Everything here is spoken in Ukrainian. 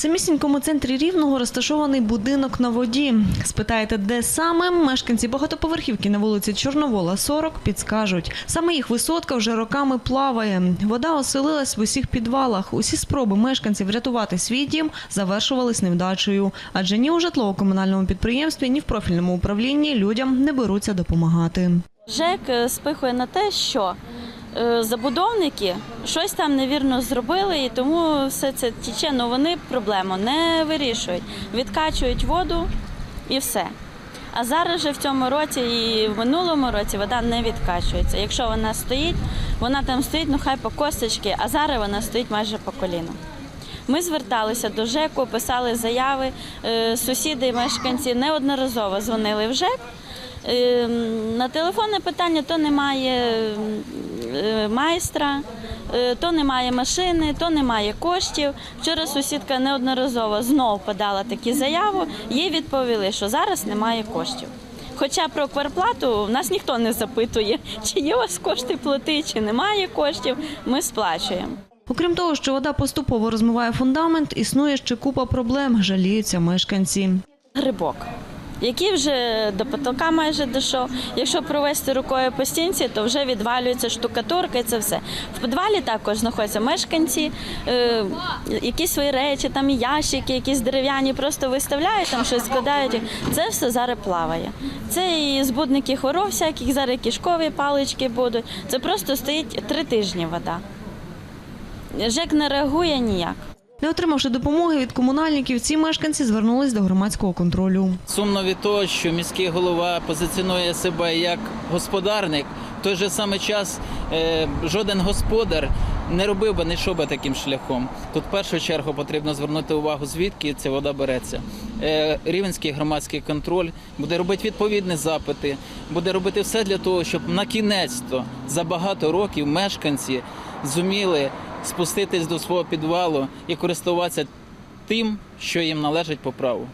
Самісінькому центрі Рівного розташований будинок на воді. Спитаєте, де саме мешканці багатоповерхівки на вулиці Чорновола, 40, підскажуть. Саме їх висотка вже роками плаває. Вода оселилась в усіх підвалах. Усі спроби мешканців врятувати свій дім завершувались невдачею. Адже ні у житлово-комунальному підприємстві, ні в профільному управлінні людям не беруться допомагати. ЖЕК е, спихує на те, що забудовники щось там невірно зробили, і тому все це тіче. Ну вони проблему не вирішують. Відкачують воду і все. А зараз же в цьому році і в минулому році вода не відкачується. Якщо вона стоїть, вона там стоїть, ну хай по косточки, а зараз вона стоїть майже по коліну. Ми зверталися до ЖЕКу, писали заяви. Е, Сусіди мешканці неодноразово дзвонили в ЖЕК. Е, На телефонне питання то немає е, майстра, е, то немає машини, то немає коштів. Вчора сусідка неодноразово знов подала такі заяву. Їй відповіли, що зараз немає коштів. Хоча про кварплату в нас ніхто не запитує, чи є у вас кошти плати, чи немає коштів. Ми сплачуємо. Окрім того, що вода поступово розмиває фундамент, існує ще купа проблем, жаліються мешканці. грибок, який вже до потолка майже дійшов. Якщо провести рукою по стінці, то вже відвалюється штукатурка і це все. В підвалі також знаходяться мешканці, е, якісь свої речі, там ящики, якісь дерев'яні, просто виставляють, там щось складають. Це все зараз плаває. Це і збудники хвороб всяких, зараз кишкові палички будуть. Це просто стоїть три тижні вода. ЖЕК не реагує ніяк. Не отримавши допомоги від комунальників, ці мешканці звернулись до громадського контролю. Сумно від того, що міський голова позиціонує себе як господарник. В той же самий час е, жоден господар не робив би, йшов би таким шляхом. Тут в першу чергу потрібно звернути увагу, звідки ця вода береться. Е, Рівенський громадський контроль буде робити відповідні запити, буде робити все для того, щоб на кінець-то за багато років мешканці зуміли спуститись до свого підвалу і користуватися тим, що їм належить по праву.